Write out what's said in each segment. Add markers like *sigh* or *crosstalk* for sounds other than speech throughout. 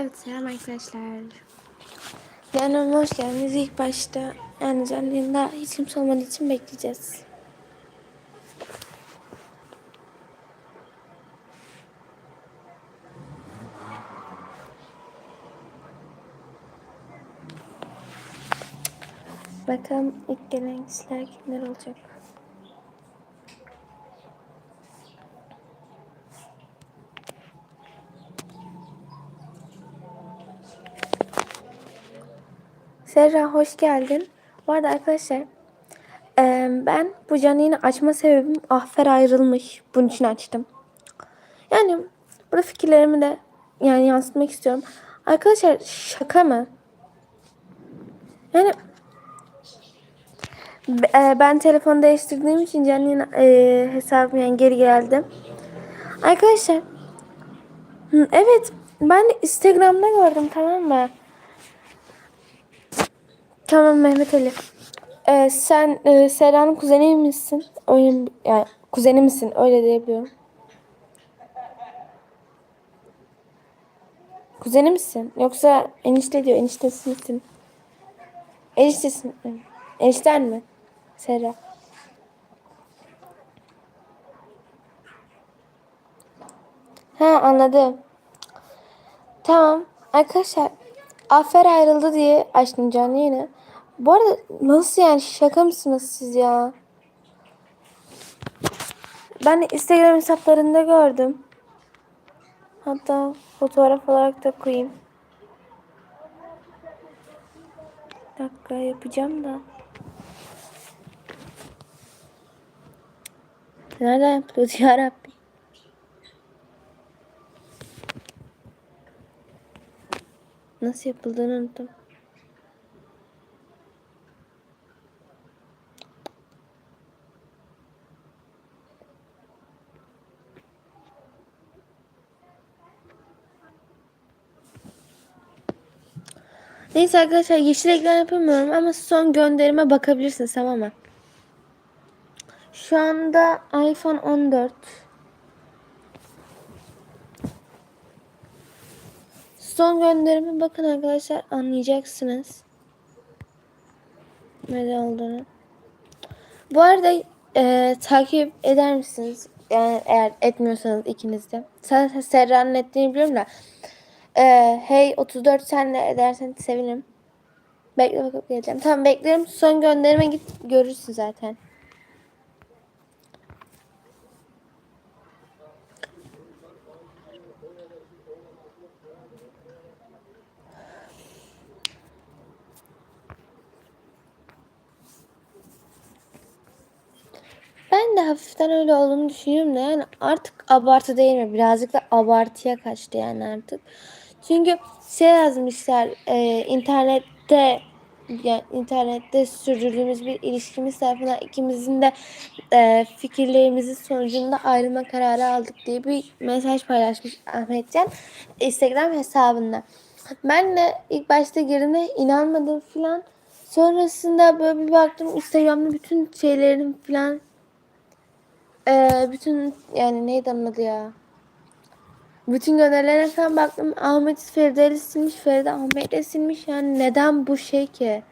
Evet selam arkadaşlar. Yani hoş geldiniz. İlk başta yani canlı yayında hiç kimse olmadığı için bekleyeceğiz. Bakalım ilk gelen kişiler kimler olacak? Serra hoş geldin. Bu arada arkadaşlar ben bu canlı yayını açma sebebim Ahfer ayrılmış. Bunun için açtım. Yani burada fikirlerimi de yani yansıtmak istiyorum. Arkadaşlar şaka mı? Yani ben telefon değiştirdiğim için canlı eee, hesabım yani geri geldim. Arkadaşlar evet ben Instagram'da gördüm tamam mı? Tamam Mehmet Ali. Ee, sen e, Serra'nın kuzeni misin? Öyle, yani kuzeni misin? Öyle diyebiliyorum. Kuzeni misin? Yoksa enişte diyor. Eniştesi misin? Eniştesin. Enişten mi? Serra. Ha anladım. Tamam. Arkadaşlar Afer ayrıldı diye açtım canlı yayını. Bu arada nasıl yani şaka mısınız siz ya? Ben Instagram hesaplarında gördüm. Hatta fotoğraf olarak da koyayım. Bir dakika yapacağım da. Nereden yapılıyordu ya Rabbi? Nasıl yapıldığını unuttum. Neyse arkadaşlar yeşil ekran yapamıyorum ama son gönderime bakabilirsiniz tamam mı? Şu anda iPhone 14. Son gönderime bakın arkadaşlar anlayacaksınız. Ne olduğunu. Bu arada e, takip eder misiniz? Yani eğer etmiyorsanız ikiniz de. Sen Serra'nın ettiğini biliyorum da. E, hey 34 sen de edersen sevinirim. Bekle bakıp geleceğim. Tamam beklerim. Son gönderime git görürsün zaten. Ben de hafiften öyle olduğunu düşünüyorum da yani artık abartı değil mi? Birazcık da abartıya kaçtı yani artık. Çünkü şey yazmışlar e, internette yani internette sürdürdüğümüz bir ilişkimiz tarafından ikimizin de e, fikirlerimizin sonucunda ayrılma kararı aldık diye bir mesaj paylaşmış Ahmetcan Instagram hesabında. Ben de ilk başta girdiğimde inanmadım filan. Sonrasında böyle bir baktım Instagram'da bütün şeylerin filan ee, bütün yani neydi onun adı ya? Bütün gönderilerine falan baktım. Ahmet Feride'li silmiş. Feride Ahmet'le silmiş. Yani neden bu şey ki?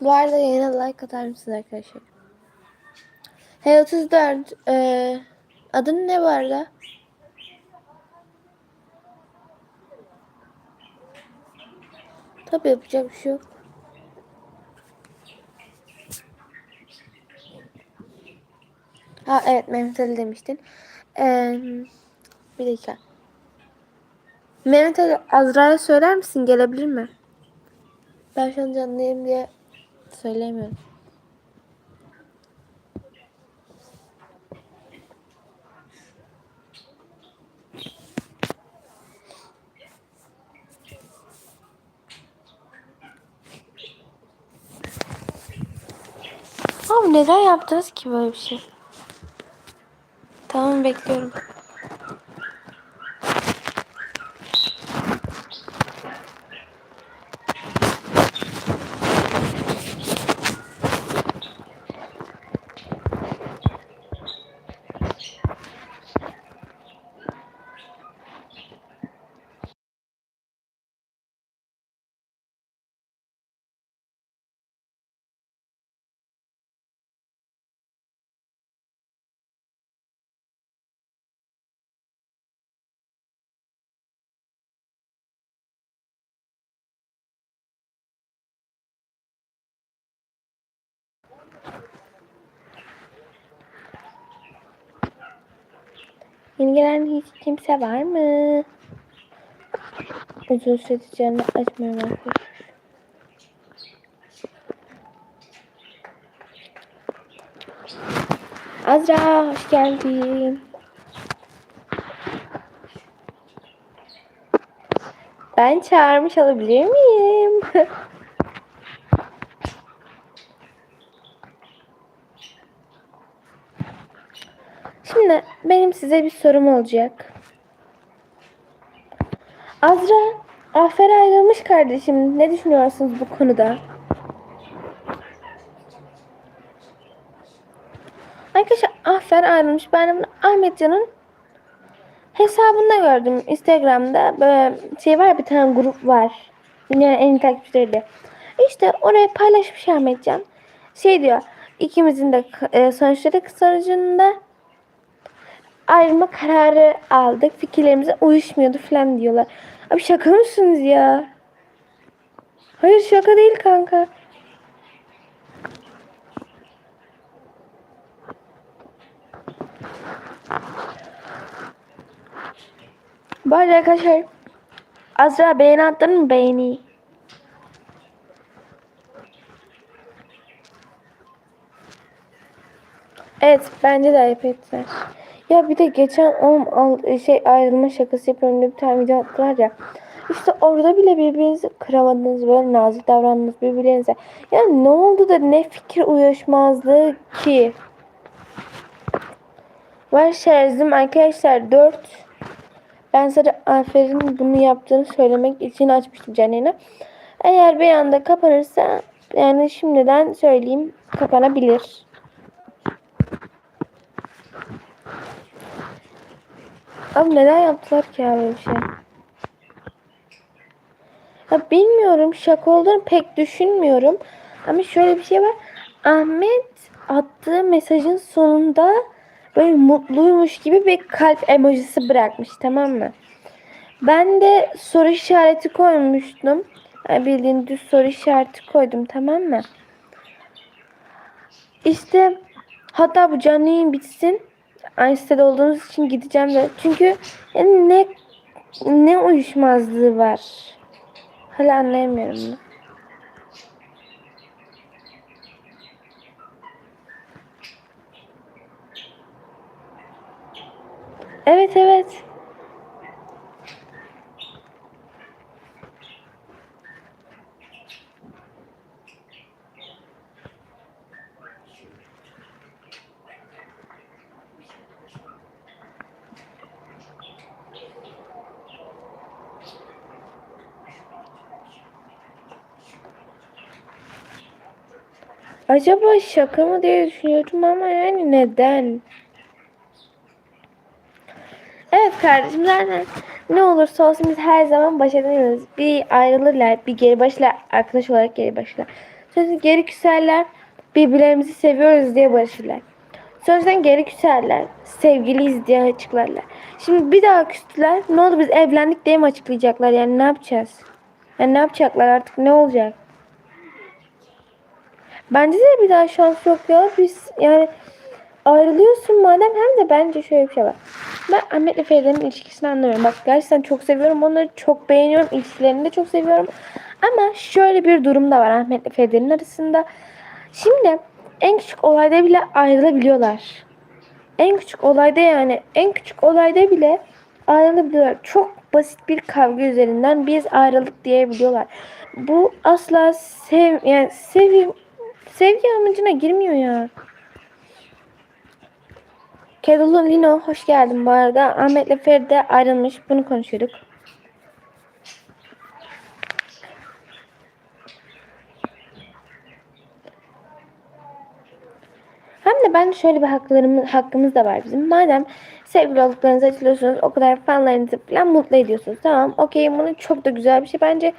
Bu arada yayına like atar mısınız arkadaşlar? Hey 34 ee, adın ne bu arada? Tabii yapacak bir şey yok. Ha evet Mehmet Ali demiştin. Ee, bir dakika. Mehmet Ali Azra'ya söyler misin gelebilir mi? Ben şu an canlıyım diye söyleyemiyorum. Abi neden yaptınız ki böyle bir şey? Tamam bekliyorum. Yeni gelen hiç kimse var mı? Uzun süredir açmıyorum arkadaşlar. Azra hoş geldin. Ben çağırmış olabilir miyim? *laughs* Şimdi benim size bir sorum olacak. Azra, Afer ayrılmış kardeşim. Ne düşünüyorsunuz bu konuda? Arkadaşlar Afer ayrılmış. Ben bunu Ahmetcan'ın hesabında gördüm. Instagram'da böyle şey var bir tane grup var. Dünyanın en iyi takipçileriyle. İşte oraya paylaşmış Ahmetcan. Şey diyor. ikimizin de e, sonuçları sonucunda ayrılma kararı aldık. Fikirlerimize uyuşmuyordu falan diyorlar. Abi şaka mısınız ya? Hayır şaka değil kanka. Bu arada arkadaşlar Azra beğeni attın mı beğeni? Evet bence de ayıp ettiler. Ya bir de geçen oğlum şey ayrılma şakası yapıyorum diye bir tane video attılar ya. İşte orada bile birbirinizi kıramadınız böyle nazik davrandınız birbirlerinize. Ya ne oldu da ne fikir uyuşmazlığı ki? Var şarjım arkadaşlar 4. Ben sana Aferin bunu yaptığını söylemek için açmıştım canını. Eğer bir anda kapanırsa yani şimdiden söyleyeyim kapanabilir. Abi neden yaptılar ki ya böyle bir şey? Ya bilmiyorum şaka olduğunu pek düşünmüyorum. Ama şöyle bir şey var. Ahmet attığı mesajın sonunda böyle mutluymuş gibi bir kalp emojisi bırakmış tamam mı? Ben de soru işareti koymuştum. Yani bildiğin düz soru işareti koydum tamam mı? İşte hatta bu canlı yayın bitsin. Aynı sitede olduğumuz için gideceğim de. Çünkü yani ne ne uyuşmazlığı var. Hala anlayamıyorum bunu. Evet evet. Acaba şaka mı diye düşünüyorum ama yani neden? Evet kardeşim zaten ne olursa olsun biz her zaman baş edemiyoruz. Bir ayrılırlar, bir geri başlar, arkadaş olarak geri başlar. Sonra geri küserler, birbirlerimizi seviyoruz diye barışırlar. Sonradan geri küserler, sevgiliyiz diye açıklarlar. Şimdi bir daha küstüler, ne oldu biz evlendik diye mi açıklayacaklar yani ne yapacağız? Yani ne yapacaklar artık ne olacak? Bence de bir daha şans yok ya. Biz yani ayrılıyorsun madem hem de bence şöyle bir şey var. Ben Ahmet'le Feride'nin ilişkisini anlamıyorum. Bak gerçekten çok seviyorum onları. Çok beğeniyorum. İlişkilerini de çok seviyorum. Ama şöyle bir durum da var Ahmet'le Feride'nin arasında. Şimdi en küçük olayda bile ayrılabiliyorlar. En küçük olayda yani en küçük olayda bile ayrılabiliyorlar. Çok basit bir kavga üzerinden biz ayrılık diyebiliyorlar. Bu asla sev yani sevim Sevgi amacına girmiyor ya. Kedulu Lino hoş geldin bu arada. Ahmet'le Feride ayrılmış. Bunu konuşuyorduk. Hem de ben şöyle bir haklarımız, hakkımız da var bizim. Madem sevgili olduklarınızı açıklıyorsunuz, o kadar fanlarınızı falan mutlu ediyorsunuz. Tamam, okey bunu çok da güzel bir şey. Bence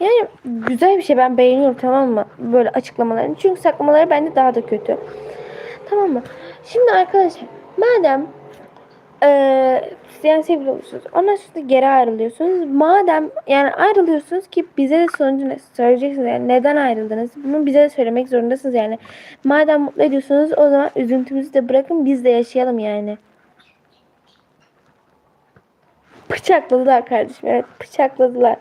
yani güzel bir şey. Ben beğeniyorum tamam mı? Böyle açıklamalarını. Çünkü saklamaları bence daha da kötü. Tamam mı? Şimdi arkadaşlar madem eee yani sevgili olursunuz. Ondan sonra geri ayrılıyorsunuz. Madem yani ayrılıyorsunuz ki bize de sonucu ne söyleyeceksiniz. Yani neden ayrıldınız? Bunu bize de söylemek zorundasınız yani. Madem mutlu ediyorsunuz o zaman üzüntümüzü de bırakın biz de yaşayalım yani. Bıçakladılar kardeşim. Evet bıçakladılar.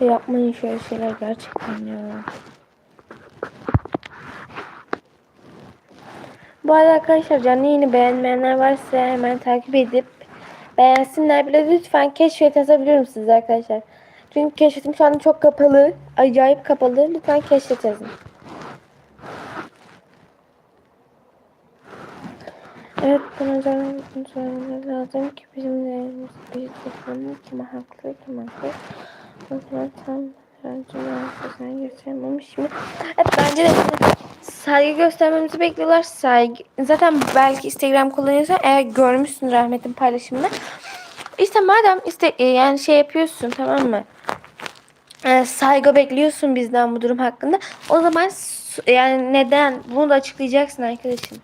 Yapmayın şöyle şeyler gerçekten ya. Bu arada arkadaşlar canlı yayını beğenmeyenler varsa hemen takip edip beğensinler bile lütfen keşfet yazabiliyorum size arkadaşlar. Çünkü keşfetim şu anda çok kapalı. Acayip kapalı. Lütfen keşfet yazın. Evet buna söylememiz lazım ki bizim değerimiz bir takımı kime haklı kime haklı. O zaman tam saygı göstermemiş şimdi. Evet bence de saygı göstermemizi bekliyorlar. Saygı zaten belki Instagram kullanıyorsan eğer görmüşsün rahmetin paylaşımını. İşte madem iste yani şey yapıyorsun tamam mı? Ee, saygı bekliyorsun bizden bu durum hakkında. O zaman yani neden bunu da açıklayacaksın arkadaşım.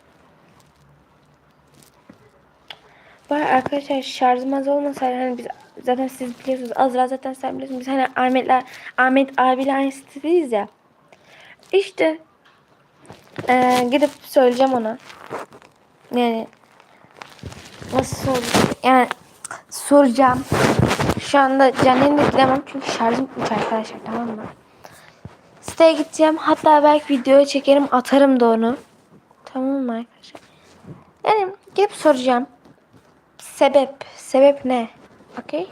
Var arkadaşlar şarjım az olmasaydı hani biz zaten siz biliyorsunuz Azra zaten sen biliyorsun biz hani Ahmet'ler Ahmet abiyle aynı sitedeyiz ya. İşte ee, gidip söyleyeceğim ona. Yani nasıl soracağım? Yani soracağım. Şu anda canlı gidemem çünkü şarjım bitmiş arkadaşlar tamam mı? Siteye gideceğim. Hatta belki videoya çekerim atarım da onu. Tamam mı arkadaşlar? Yani gidip soracağım. Sebep. Sebep ne? Okey.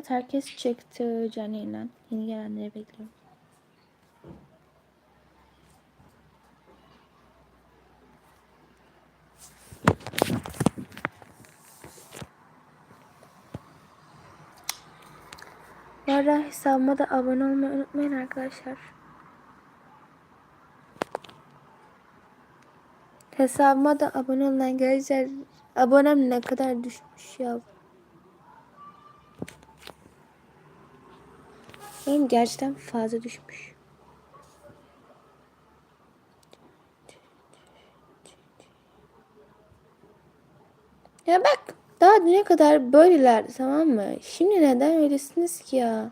Evet herkes çıktı canıyla. Yeni gelenleri bekliyorum. Bu arada hesabıma da abone olmayı unutmayın arkadaşlar. Hesabıma da abone olun arkadaşlar. Abonem ne kadar düşmüş ya. Benim gerçekten fazla düşmüş. Ya bak daha ne kadar böyleler tamam mı? Şimdi neden öylesiniz ki ya?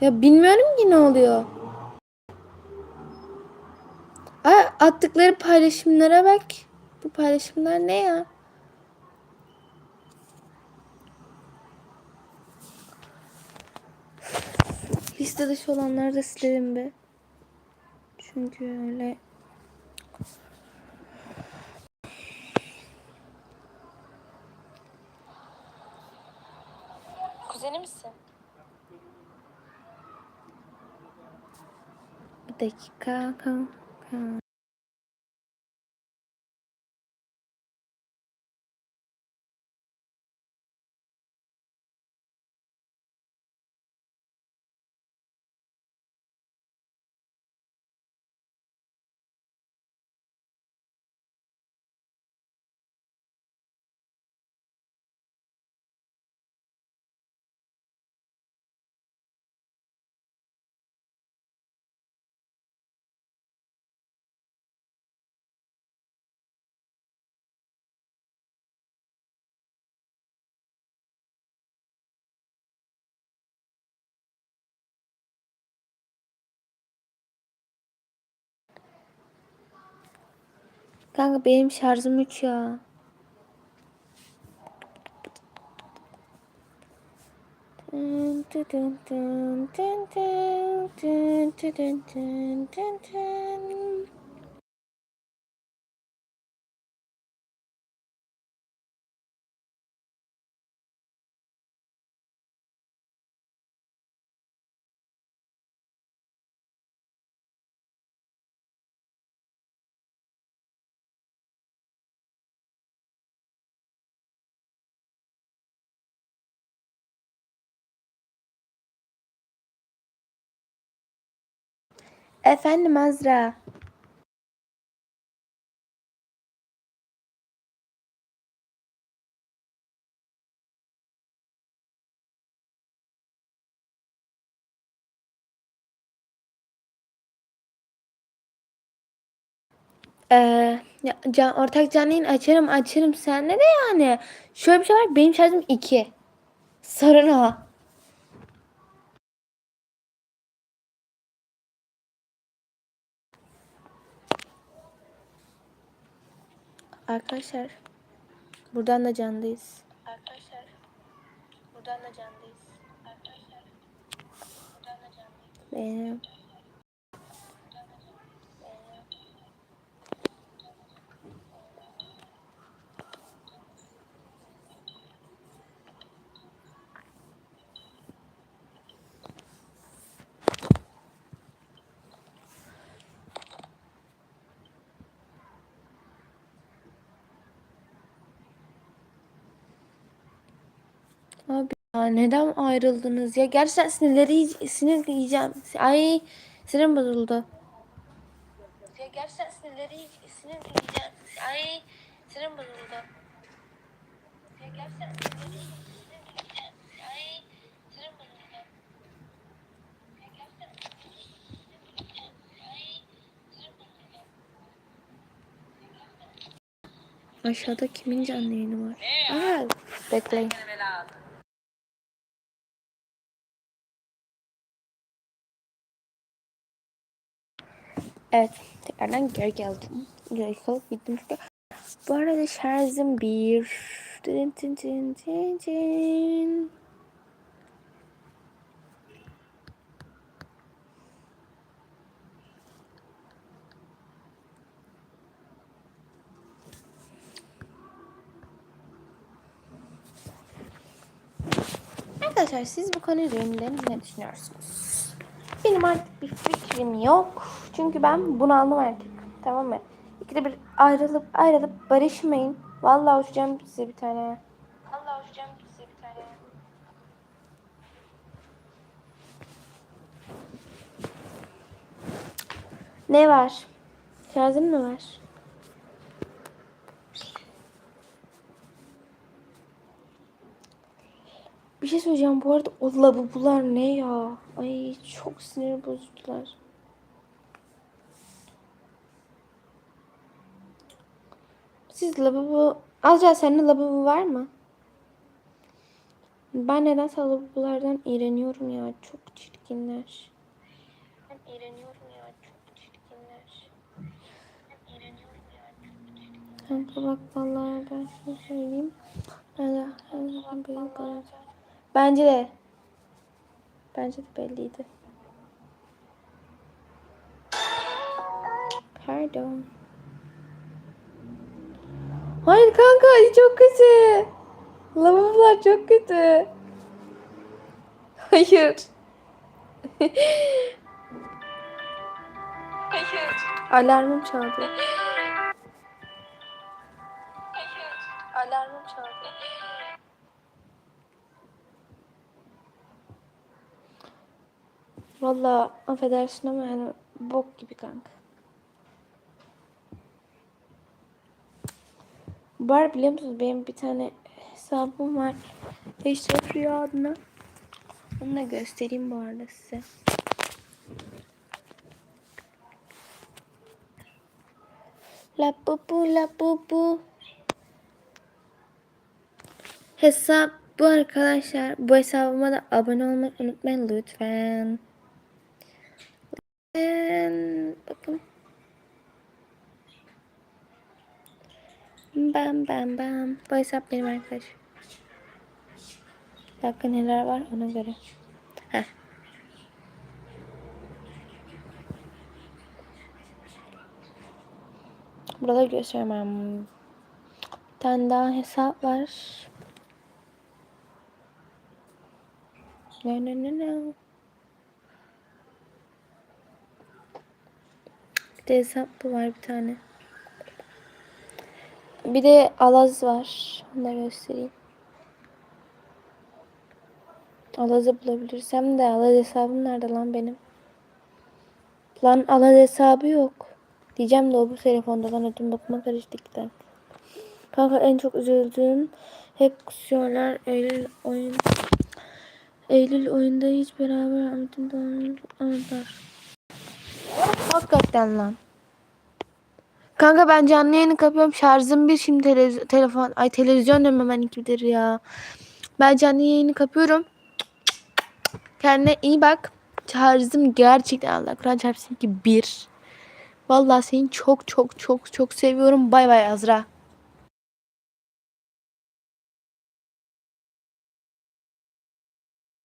Ya bilmiyorum ki ne oluyor. Ay, attıkları paylaşımlara bak. Bu paylaşımlar ne ya? Liste dışı olanları da silelim be. Çünkü öyle Kuzeni misin? bir dakika. kanka. Kanka benim şarjım 3 ya. Efendim Azra. Ee, ya, can, ortak canlı yayın açarım açarım. Sen ne de yani? Şöyle bir şey var. Benim şarjım 2. Sorun o. Arkadaşlar. Buradan da canlıyız. Arkadaşlar. Buradan da canlıyız. Arkadaşlar. Buradan da canlıyız. Benim. Abi ya neden ayrıldınız ya? Gerçekten sinirleri sinir yiyeceğim. Ay sinirim bozuldu. Ya gerçekten sinirleri sinir yiyeceğim. Ay sinirim bozuldu. Ya gerçekten sinirleri sinir yiyeceğim. Ay sinirim bozuldu. Ya gerçekten sinirleri sinir yiyeceğim. Ay sinirim bozuldu. Aşağıda kimin canlı yayını var? Aa, bekleyin. Evet, tekrardan geri geldim. Yayıkalıp gittim işte. Bu arada şarjım bir. Tın tın tın tın tın. Arkadaşlar siz bu konu üzerinde ne düşünüyorsunuz? Benim artık bir fikrim yok. Çünkü ben bunu aldım artık. Tamam mı? İkide bir ayrılıp ayrılıp barışmayın. Vallahi uçacağım size bir tane. Vallahi uçacağım size bir tane. Ne var? Şarjın mı var? Bir şey söyleyeceğim bu arada o lavabolar ne ya? Ay çok sinir bozdular. Siz lavabo... Azra sende lavabo var mı? Ben nedense lavabolardan iğreniyorum ya. Çok çirkinler. Ben iğreniyorum ya. Çok çirkinler. Ben iğreniyorum ya. Çok çirkinler. Kanka bak vallahi ben şunu söyleyeyim. Hadi, hadi, büyük bana. Bence de. Bence de belliydi. Pardon. Hayır kanka çok kötü. Lavabolar çok kötü. Hayır. Hayır. Alarmım çaldı. Hayır. Alarmım çaldı. Valla affedersin ama yani bok gibi kanka. Var biliyor musunuz benim bir tane hesabım var. Eşref Rüya adına. Onu da göstereyim bu arada size. La bu la bu. Hesap bu arkadaşlar. Bu hesabıma da abone olmayı unutmayın lütfen. Bakın. Bam bam bam. Bu hesap benim arkadaş. Bir neler var ona göre. Heh. Burada göstermem. Bir tane daha hesap var. Ne ne ne ne. De hesap bu var bir tane. Bir de Alaz var. Onu göstereyim. Alaz'ı bulabilirsem de Alaz hesabım nerede lan benim? Lan Alaz hesabı yok. Diyeceğim de o bu telefonda lan ödüm bakma karıştı iki. Kanka en çok üzüldüğüm hep kusuyorlar. Eylül oyun Eylül oyunda hiç beraber Ahmet'in doğumunu anılar. Hakikaten lan. Kanka ben canlı yayını kapıyorum. Şarjım bir şimdi televiz- telefon ay televizyon diyorum hemen ikidir ya. Ben canlı yayını kapıyorum. Kendine iyi bak. Şarjım gerçekten Allah Kur'an çarpsın ki bir. Vallahi seni çok çok çok çok seviyorum. Bay bay Azra.